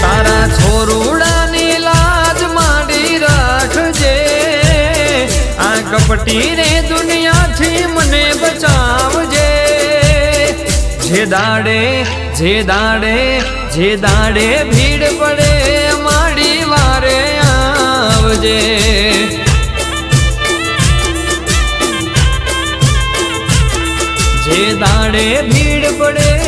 તારા છોરુડાની લાજ માંડી રાખજે. આ કપટી દુનિયાથી મને બચાવજે. જે દાડે જે દાડે જે દાડે ભીડ પડે માડી વારે આવજે. જે દાડે ભીડ પડે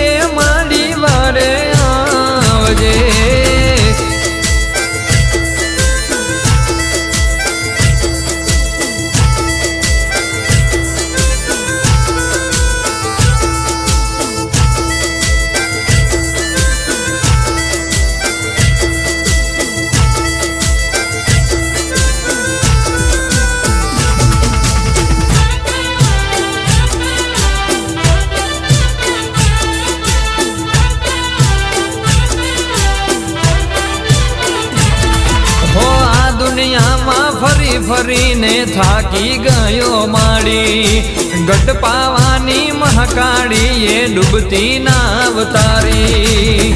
થાકી ગયો માડી. ગઢ પાવાની મહાકાળી એ ડૂબતી ના અવતારી.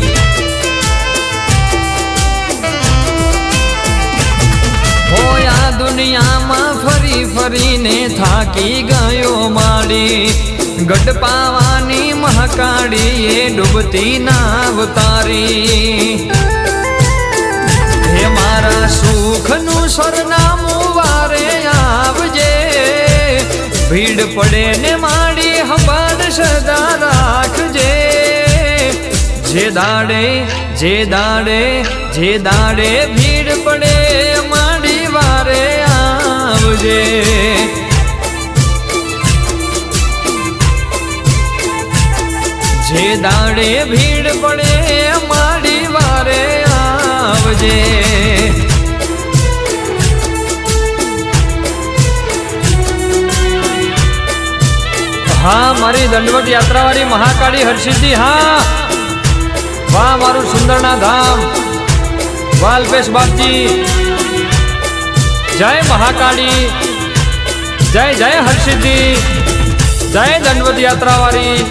દુનિયામાં ફરી ફરીને થાકી ગયો માડી. ગઢ પાવાની મહાકાળી એ ડૂબતી ના અવતારી. હે મારા સુખનું સરનામું ભીડ પડે ને માડી હબાડ સદા રાખજે જે દાડે જે દાડે જે દાડે ભીડ પડે માડી વારે આવજે. જે દાડે ભીડ પડે માડી વારે આવજે. હા, મારી દંડવત યાત્રાવાળી મહાકાળી હરસિદ્ધિ હા. વાહ, મારું સુંદરના ધામ વાલપેશ બાપજી. જય મહાકાળી. જય જય હરસિદ્ધિ જય દંડવત યાત્રાવાળી.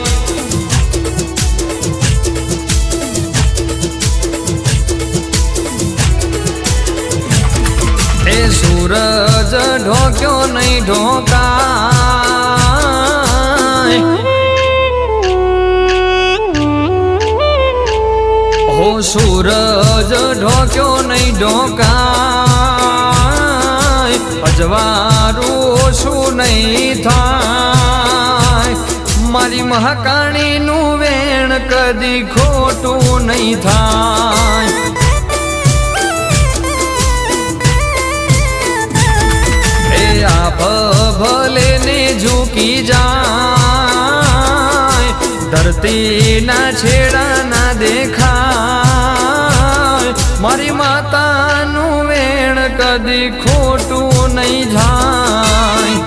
એ સૂરજ ઢોક્યો નહીં ઢોકાય સૂરજ ઢોક્યો નહીં ઢોકાય અજવારું શું નહીં થાય. મારી મહાકાણીનું વેણ કદી ખોટું નહીં થાય. આપ ભલે ને ઝૂકી જાય, ધરતીના છેડા ના દેખાય. મારી માતાનું વેણ કદી ખોટું નહીં જાય.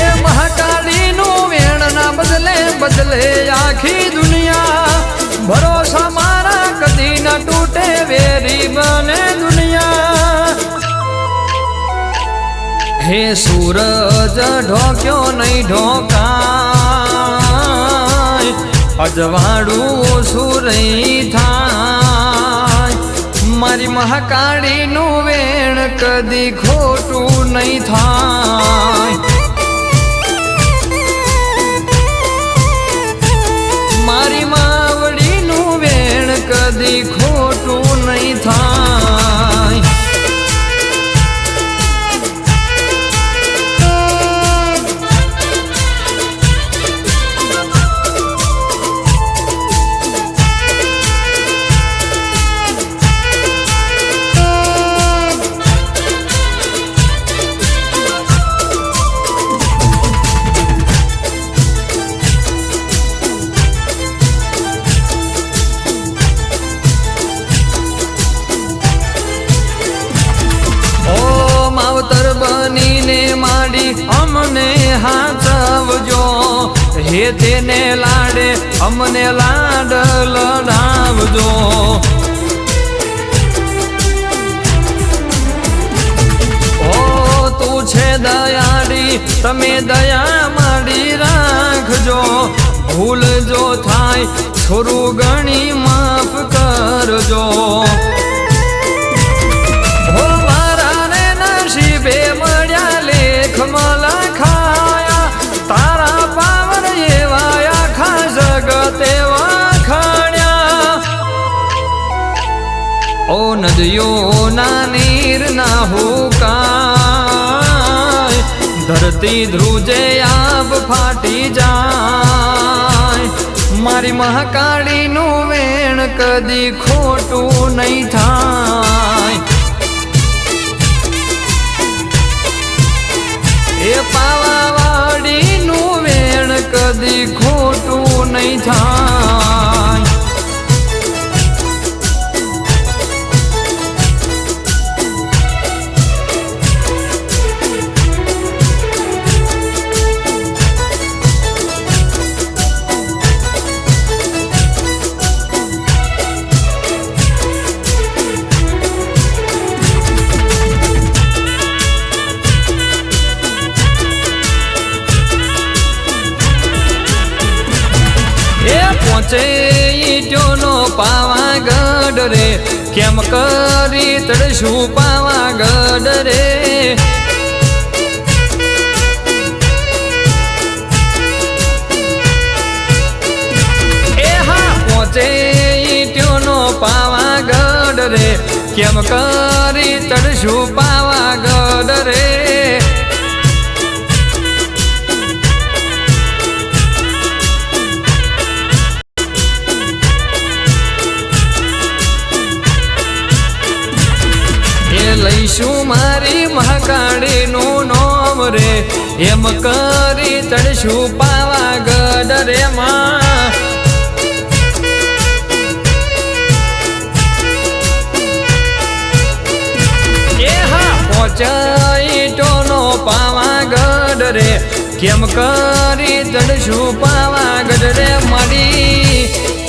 એ મહાકાળીનું વેણ ના બદલે બદલે આખી દુનિયા. ભરોસા મારા કદી ના તૂટે, વેરી બને દુનિયા. હે સૂરજ, ઢોક્યો નહીં ઢોકાય અજવાળું સુરઈ થાય. મારી મહાકાળીનું વેણ કદી ખોટું નહીં થાય. મારી માવડીનું વેણ કદી ખોટું નહીં થાય. માડી રાખજો. ભૂલ જો થાય થોડું ગણી માફ કરજો. હો ધરતી ધ્રુજે આબ ફાટી જાય. મારી મહાકાળીનું વેણ કદી ખોટું નહીં થાય. એ પાવાવાડીનું વેણ કદી ખોટું નહીં થાય. કરી તડશું પાવાગઢ રે. લઈશું મારી મહાકાળીનું નોમ રે. એમ કરી તડશું પાવાગઢ રે માં હા નો ટોનો પાવાગઢ રે કેમ કરી તડશું પાવાગઢ રે મારી?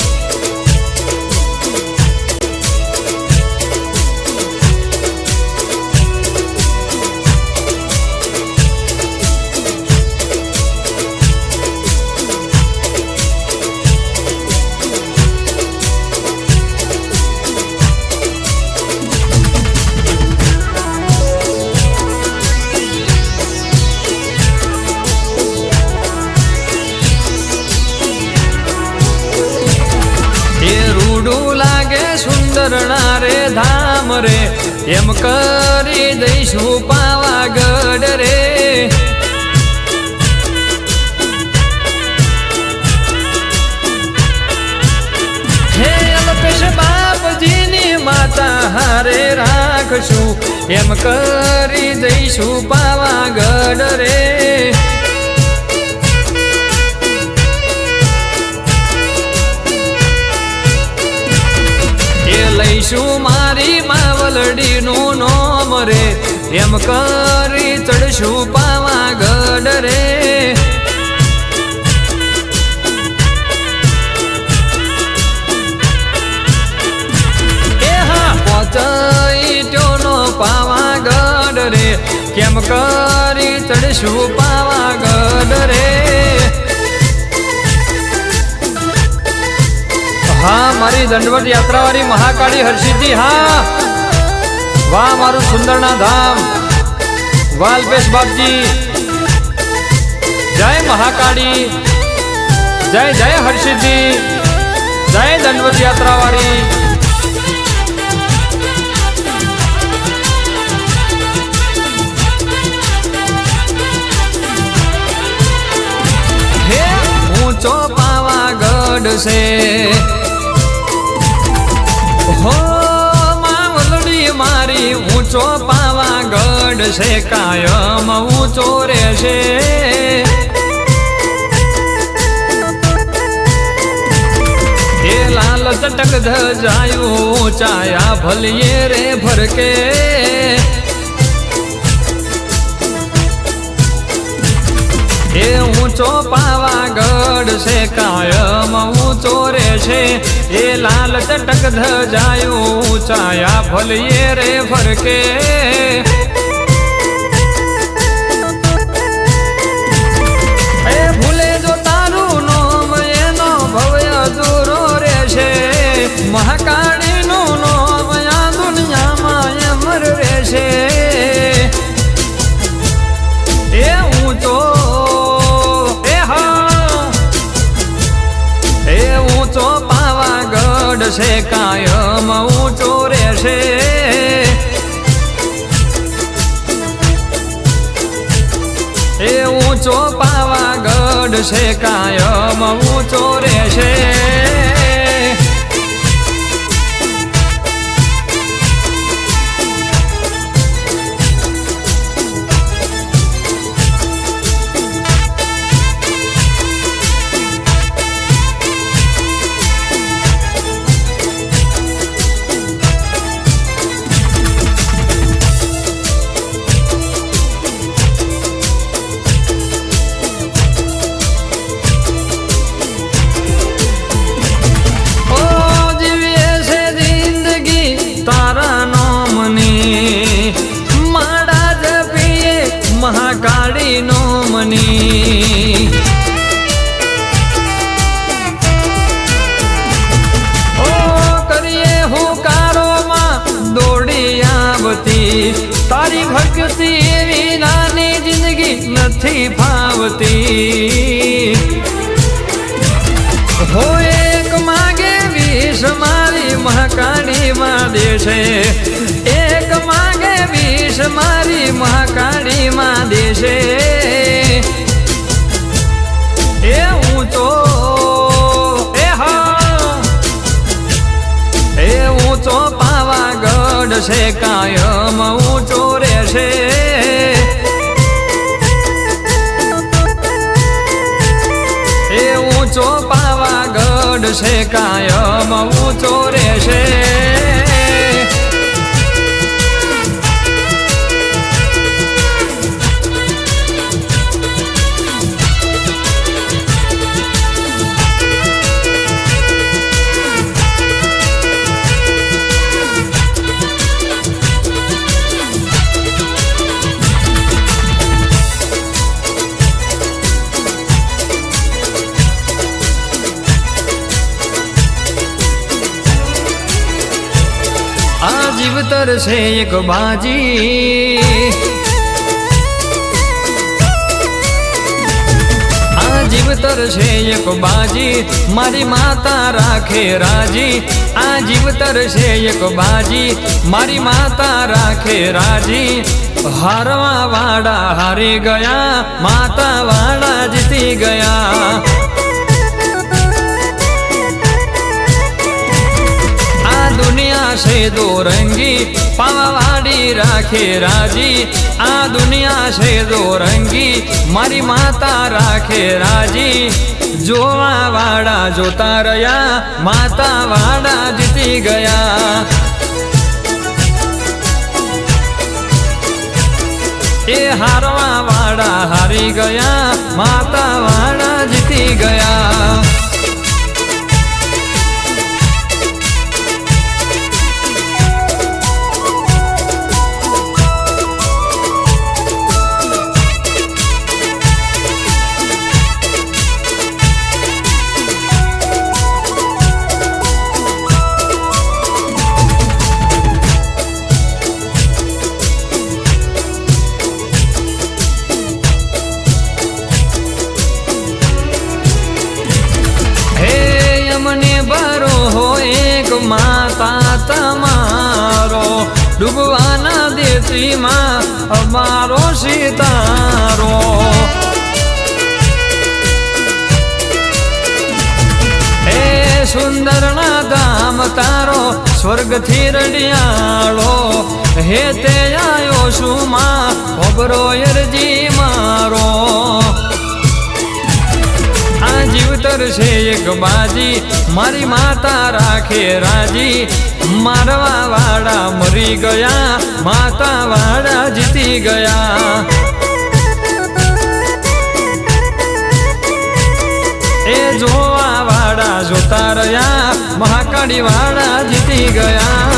એમ કરી દઈશું પાવાગઢ રે. હે માતા હારે રાખશું. એમ કરી દઈશું પાવાગઢ રે. એ લઈશું મારી માવલડીનું નોમ રે એમ કરી ચડશું પાવાગઢ રે પાવાગઢ રે કેમ કરી ચડશું પાવાગઢ રે હા, મારી દંડવત યાત્રાવાળી મહાકાળી હરસિદ્ધિ, હા. વાહ, મારું સુંદરના ધામ. વાલપેશ બાપજી. જય મહાકાળી. જય જય હર્ષિદ્ધિ જય દંડવત યાત્રાવાળી. ઊંચો પાવાગઢ છે. ઊંચો પાવાગઢ છે કાયમ ઊંચો રહેશે. એ લાલ ચટક ધજાયું ચાયા ભલીએ રે ભરકે. ઊંચો પાવાગઢ છે, કાયમ ઊંચો રે છે. એ લાલ ચટક ધજાયું ઊંચાયા ભલીએ રે ફરકે. છે કાયમ ઊંચો માં દેશે એક માગે વીસ મારી મહાકાળી માં દેશે એ ઊંચો એ હા. એ ઊંચો પાવાગઢ છે, કાયમ ઊંચો રહેશે એ ઊંચો પાવાગઢ છે, કાયમ ઊંચો રહેશે જીવતર છે એક બાજી જીવતર છે એક બાજી મારી માતા રાખે રાજી આ જીવતર છે એક બાજી મારી માતા રાખે રાજી હારવા વાળા હારી ગયા માતા વાળા જીતી ગયા છે દોરંગી પાવાવાડી રાખે રાજી આ દુનિયા છે દોરંગી મારી માતા રાખે રાજી જોવા વાળા જોતા રહ્યા માતા વાળા જીતી ગયા એ હારવા વાળા હારી ગયા માતા વાળા જીતી ગયા તમારો ડૂબવાના દેતીમાં અમારો સિતારો. હે સુંદરના ધામ તારો સ્વર્ગથી રડિયાળો. હે તે આયો શું માં ખબરો અરજી મારો. આ જીવતર છે એક બાજી મારી માતા રાખે રાજી મારવા વાળા મરી ગયા માતા વાળા જીતી ગયા એ જોવા વાળા જોતા રહ્યા મહાકાળી વાળા જીતી ગયા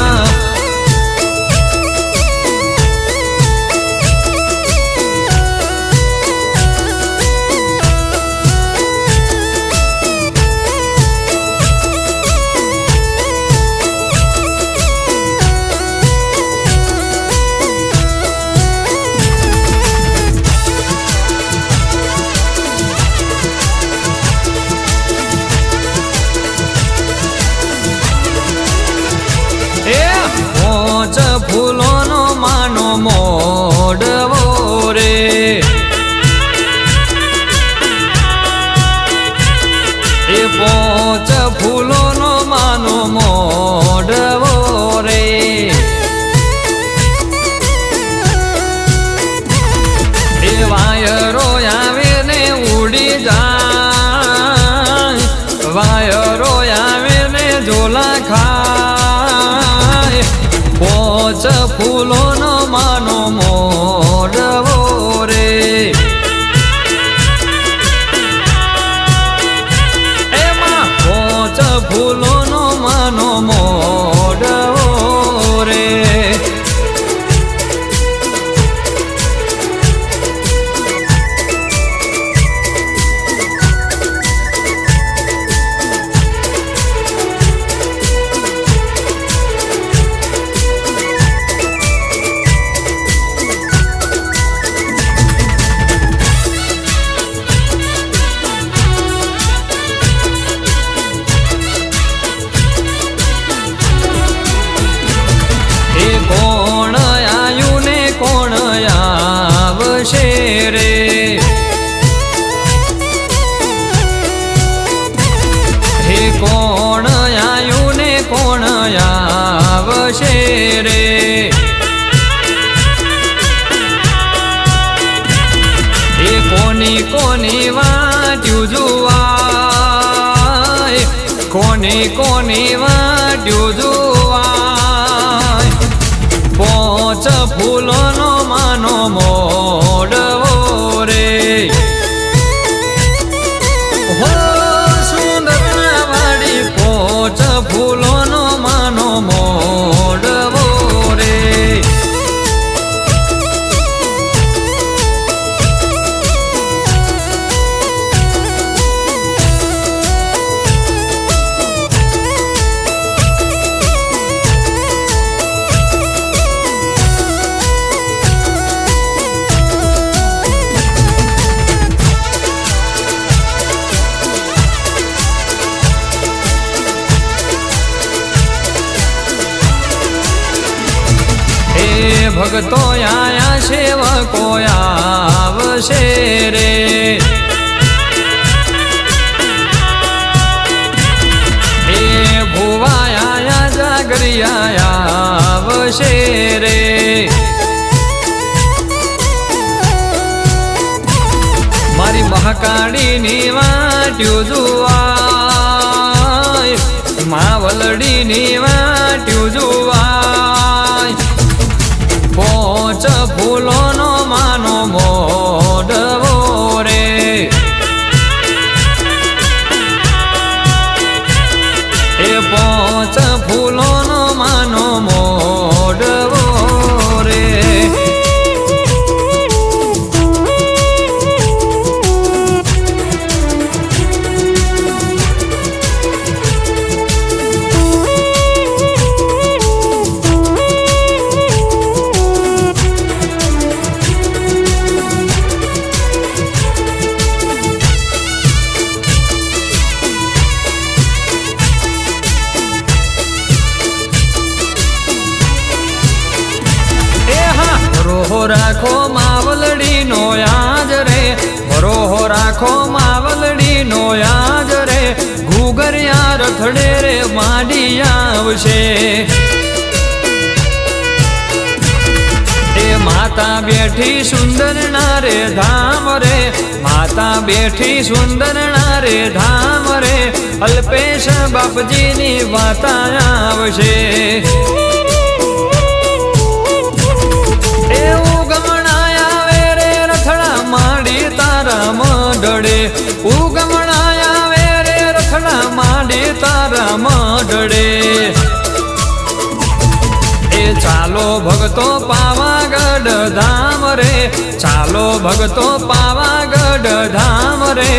વાયરો આવે ને ઝોલા ખાય. પોચ ફૂલોનો મહાકાળીની વાટ્યું જુવાય. માવલડીની વાટ્યું જુવાય. પોચ ફૂલોનો માનો મોઢવો રોહો માવલડી નો યાદ રે રોહો રાખો માવલડીનો યાદ રે. ઘૂગરિયા રથડે રે, માડી આવશે. માતા બેઠી સુંદર નારે ધામ રે. માતા બેઠી સુંદર નારે ધામ રે. અલ્પેશ બાપજીની વાતા આવશે. મઢડે ઉગમણાયા વે રે રથડા માંડી તારા મઢડે એ ચાલો ભગતો પાવાગઢ ધામ રે, ચાલો ભગતો પાવાગઢ ધામ રે,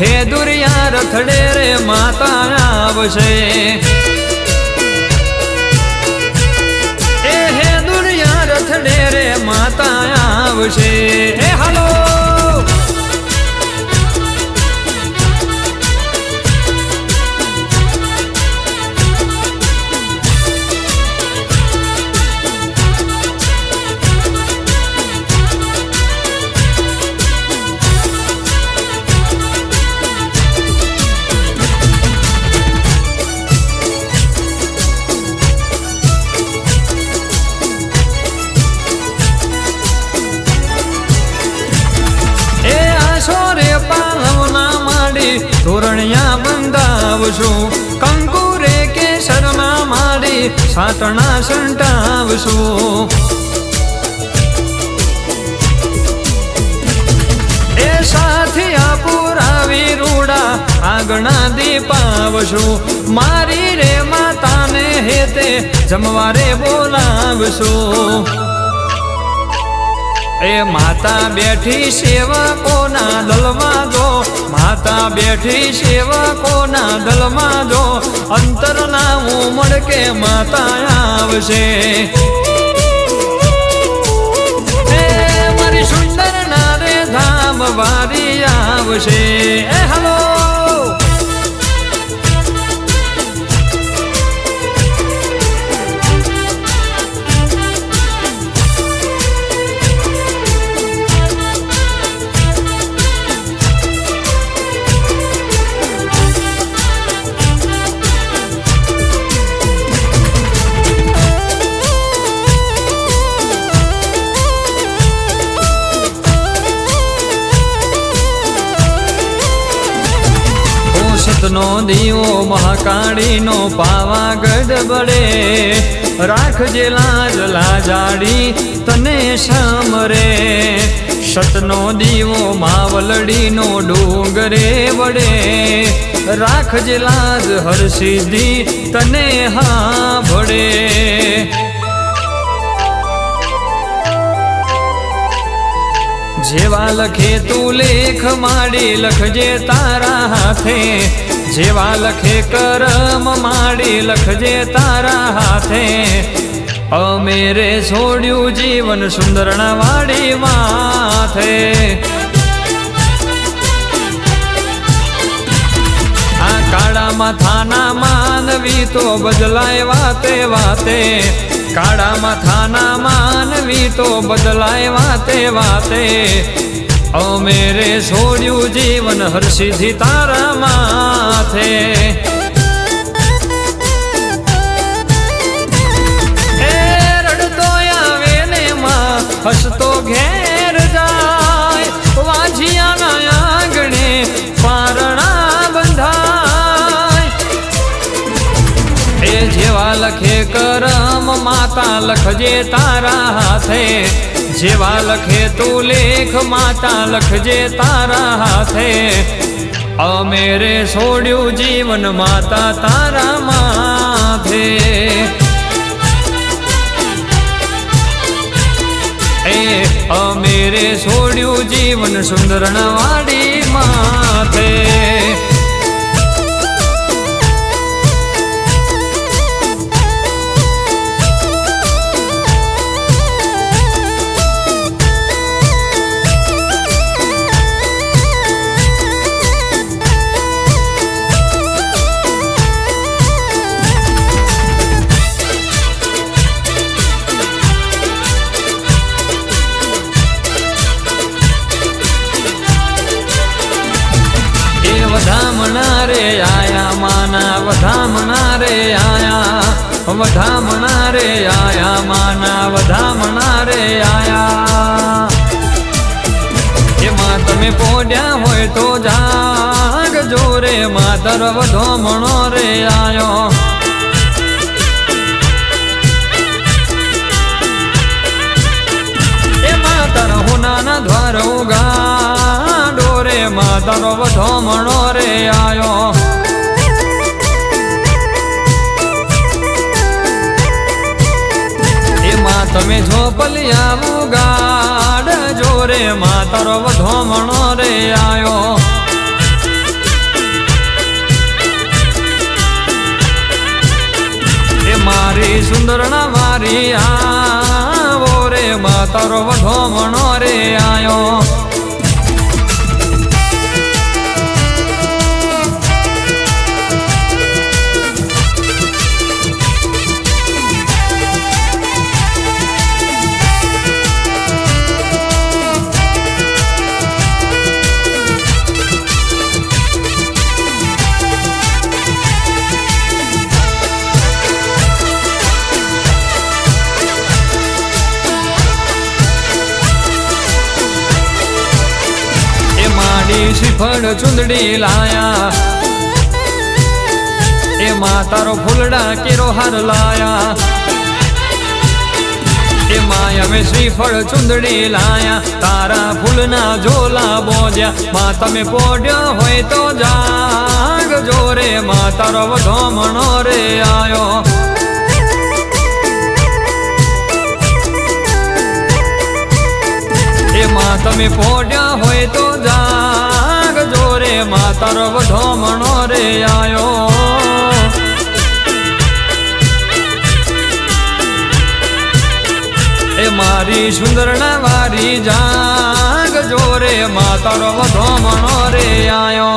હે દુરિયા રથડે રે માતા આવશે. એ હે દુનિયા રથડે રે માતા આવશે. હે હાલો! સાતણા સંટાવશું. એ સાથી પુરાવી રૂડા આગણા દીપાવશું. મારી રે માતાને હેતે જમવારે બોલાવશું. એ માતા બેઠી સેવકોના દલમાં જો, માતા બેઠી સેવકોના દલમાં જો, અંતરના ઉમળ કે માતા આવશે. મારી સુંદર નારે ધામ વારી આવશે. હલો મહાકાળીનો પાવાગઢ બળે. રાખજે લાજ, લાજાડી તને સામરે સતનો દીવો માવલડીનો ડુંગરે વડે રાખજે લાજ, હરસિદ્ધિ તને હા ભળે. જેવા લખે તું લેખ, માડી લખજે તારા હાથે. જેવા લખે કરમ, માડી લખજે તારા હાથે. અમે રે છોડ્યું જીવન સુંદરણા વાડી માથે. આ કાળા માથાના માનવી તો બદલાય વાતે વાતે. કાળા માથાના માનવી તો બદલાય વાતે વાતે. અમે રે છોડ્યું જીવન હર્ષિથી તારા માથે. રડતો આવે ને માં, હસતો ઘેર જાય. વાંझિયાના આંગણે પારણા બંધાય. એ જેવા લખે કરમ માતા લખજે તારા હાથે, જેવા લખે તું લેખ માતા લખજે તારા હાથે. અમેરે છોડ્યું જીવન માતા તારા માથે. એ અમેરે છોડ્યું જીવન સુંદરના વાડી માથે. વધામણા રે આયા, માના વધામણા રે આયા. એમાં તમે પોડ્યા હોય તો જાગ જોરે માતર વધોમણો રે આયો. નાના માતર હુનાના દ્વાર ઉગાડો રે માતર રે આયો. તમે ગાડ જોરે માતર વધોમણો રે આયો. મારી સુંદરણા મારી આવો રે, માતારો વધો મણો રે આયો. માડી શ્રીફળ ચુંદડી લાયા માં તારો ફૂલડા કેરો હાર લાયા. એ માય અમે શ્રીફળ ચુંદડી લાયા, તારા ફૂલના ઝોલા બોજ્યા. માં તમે પોડ્યો હોય તો જાગ જોરે માં તારો વધોમણો રે આયો. માં તમે પોઢ્યા હોય તો જાગ જોરે માં તારો વધોમણો રે આયો. એ મારી સુંદર વારી જાગ જોરે માતારો વધો મણો રે આયો.